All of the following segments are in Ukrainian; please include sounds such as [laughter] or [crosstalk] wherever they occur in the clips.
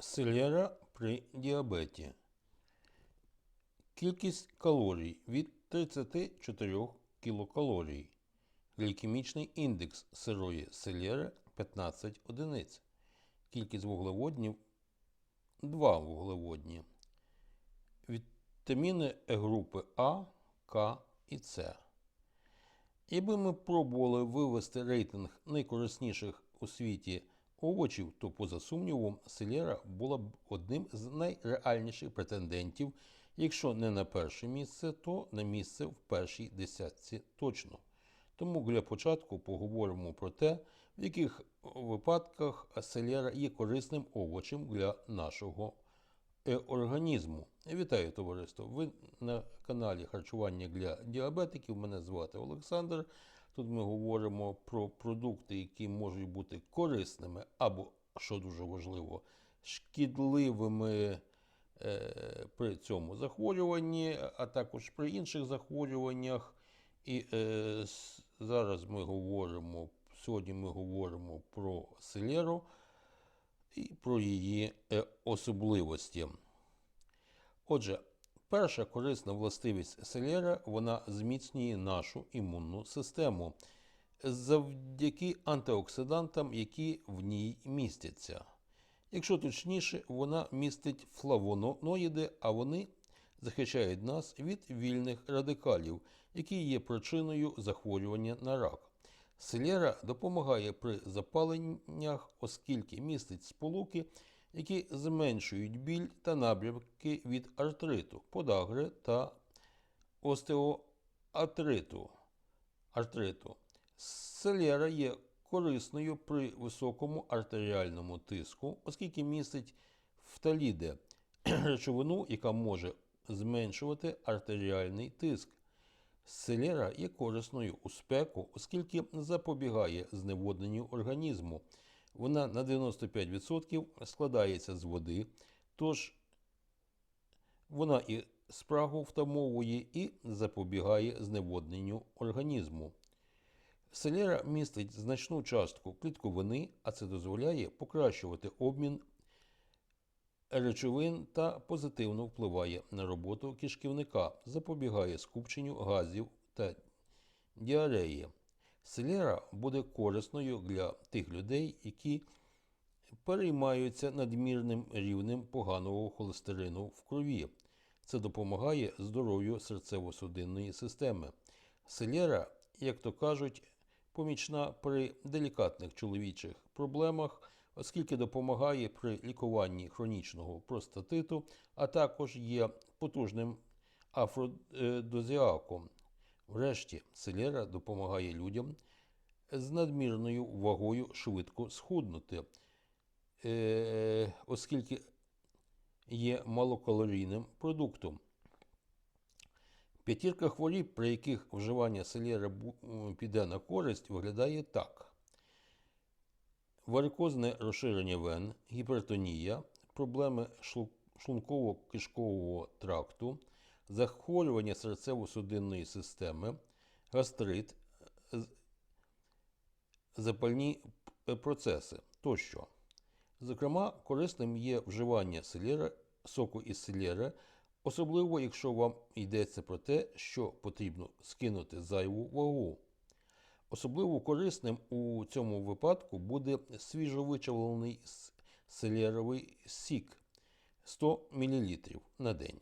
Селера при діабеті. Кількість калорій від 34 кілокалорій. Глікемічний індекс сирої селери 15 одиниць. Кількість вуглеводнів 2 вуглеводні. Вітаміни групи А, К і С. Якби ми пробували вивести рейтинг найкорисніших у світі овочів, то, поза сумнівом, селера була б одним з найреальніших претендентів, якщо не на перше місце, то на місце в першій десятці точно. Тому для початку поговоримо про те, в яких випадках селера є корисним овочем для нашого е, організму. Вітаю, товариство! Ви на каналі Харчування для діабетиків. Мене звати Олександр. Тут ми говоримо про продукти, які можуть бути корисними або, що дуже важливо, шкідливими е, при цьому захворюванні, а також при інших захворюваннях. І е, зараз ми говоримо, сьогодні ми говоримо про селеру і про її е, особливості. Отже, перша корисна властивість селери вона зміцнює нашу імунну систему завдяки антиоксидантам, які в ній містяться. Якщо точніше, вона містить флавоноїди, а вони захищають нас від вільних радикалів, які є причиною захворювання на рак. Селера допомагає при запаленнях, оскільки містить сполуки, які зменшують біль та набряки від артриту, подагри та остеоартриту. Артриту. Селера є корисною при високому артеріальному тиску, оскільки містить фталіди, [clears throat] речовину, яка може зменшувати артеріальний тиск. Селера є корисною у спеку, оскільки запобігає зневодненню організму. Вона на 95% складається з води, тож вона і спрагу втамовує і запобігає зневодненню організму. Селера містить значну частку клітковини, а це дозволяє покращувати обмін речовин та позитивно впливає на роботу кишківника, запобігає скупченню газів та діареї. Селера буде корисною для тих людей, які переймаються надмірним рівнем поганого холестерину в крові. Це допомагає здоров'ю серцево-судинної системи. Селера, як то кажуть, помічна при делікатних чоловічих проблемах, оскільки допомагає при лікуванні хронічного простатиту, а також є потужним афродозіаком. Врешті, селера допомагає людям з надмірною вагою швидко схуднути, е, оскільки є малокалорійним продуктом. П'ятірка хворіб, при яких вживання м, піде на користь, виглядає так: варикозне розширення вен, гіпертонія, проблеми шлунково-кишкового тракту, захворювання серцево-судинної системи, гастрит, запальні процеси тощо. Зокрема, корисним є вживання селери, соку із селери, особливо якщо вам йдеться про те, що потрібно скинути зайву вагу. Особливо корисним у цьому випадку буде свіжовичавлений селеровий сік 100 мл на день.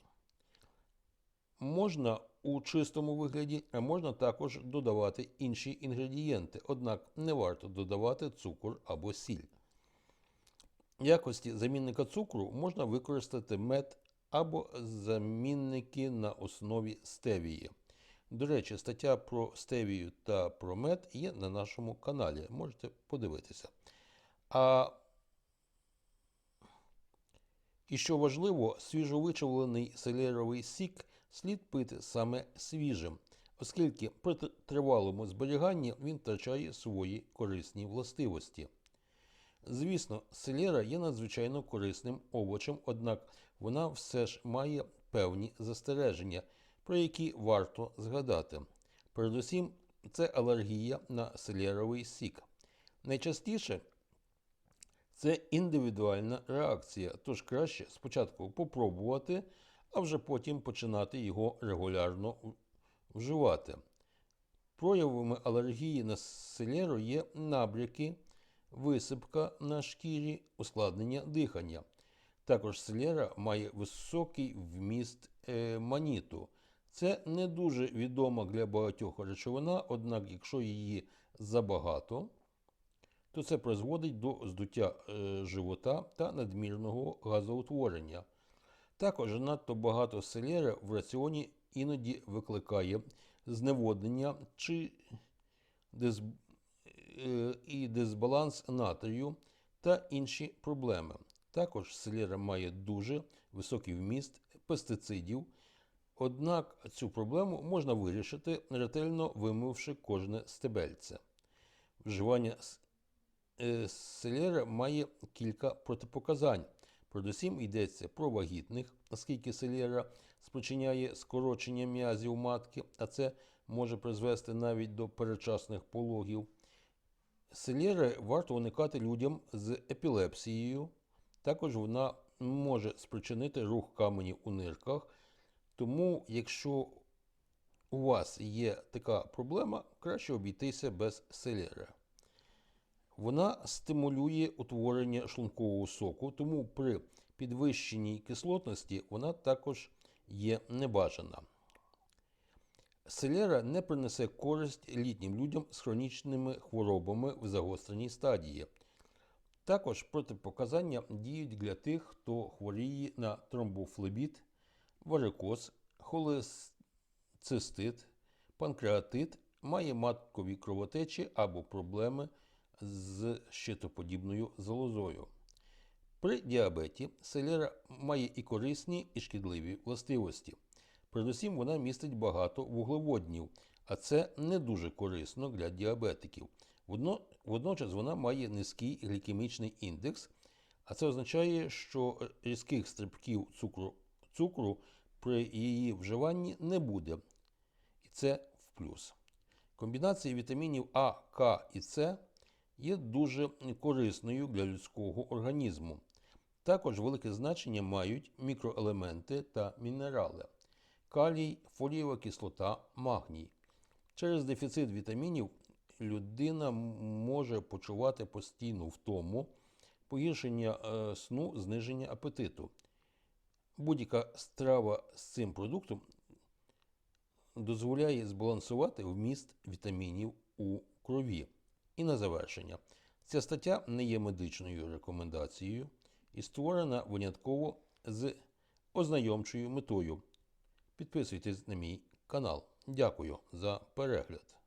Можна у чистому вигляді, а можна також додавати інші інгредієнти, однак не варто додавати цукор або сіль. В якості замінника цукру можна використати мед або замінники на основі стевії. До речі, стаття про стевію та про мед є на нашому каналі. Можете подивитися. А і що важливо, свіжовичавлений селеровий сік слід пити саме свіжим, оскільки при тривалому зберіганні він втрачає свої корисні властивості. Звісно, селера є надзвичайно корисним овочем, однак вона все ж має певні застереження, про які варто згадати. Передусім, це алергія на селеровий сік. Найчастіше Це індивідуальна реакція, тож краще спочатку попробувати, а вже потім починати його регулярно вживати. Проявами алергії на селеру є набряки, висипка на шкірі, ускладнення дихання. Також селера має високий вміст е, маніту. Це не дуже відома для багатьох речовина, однак, якщо її забагато, то це призводить до здуття е, живота та надмірного газоутворення. Також надто багато селери в раціоні іноді викликає зневоднення чи дис... е, і дисбаланс натрію та інші проблеми. Також селера має дуже високий вміст пестицидів. Однак цю проблему можна вирішити, ретельно вимивши кожне стебельце. Вживання е, селери має кілька протипоказань. Передусім йдеться про вагітних, оскільки селера спричиняє скорочення м'язів матки, а це може призвести навіть до передчасних пологів. Селери варто уникати людям з епілепсією. Також вона може спричинити рух каменів у нирках. Тому, якщо у вас є така проблема, краще обійтися без селери. Вона стимулює утворення шлункового соку, тому при підвищеній кислотності вона також є небажана. Селера не принесе користь літнім людям з хронічними хворобами в загостреній стадії. Також протипоказання діють для тих, хто хворіє на тромбофлебіт, варикоз, холецистит, панкреатит, має маткові кровотечі або проблеми з щитоподібною залозою. При діабеті селера має і корисні, і шкідливі властивості. Передусім, вона містить багато вуглеводнів, а це не дуже корисно для діабетиків. Водно- Водночас вона має низький глікемічний індекс, а це означає, що різких стрибків цукру, цукру при її вживанні не буде. І це в плюс. Комбінація вітамінів А, К і С є дуже корисною для людського організму. Також велике значення мають мікроелементи та мінерали калій, фолієва кислота, магній. Через дефіцит вітамінів людина може почувати постійну втому, погіршення е, сну, зниження апетиту. Будь-яка страва з цим продуктом дозволяє збалансувати вміст вітамінів у крові. І на завершення. Ця стаття не є медичною рекомендацією і створена винятково з ознайомчою метою. Підписуйтесь на мій канал. Дякую за перегляд.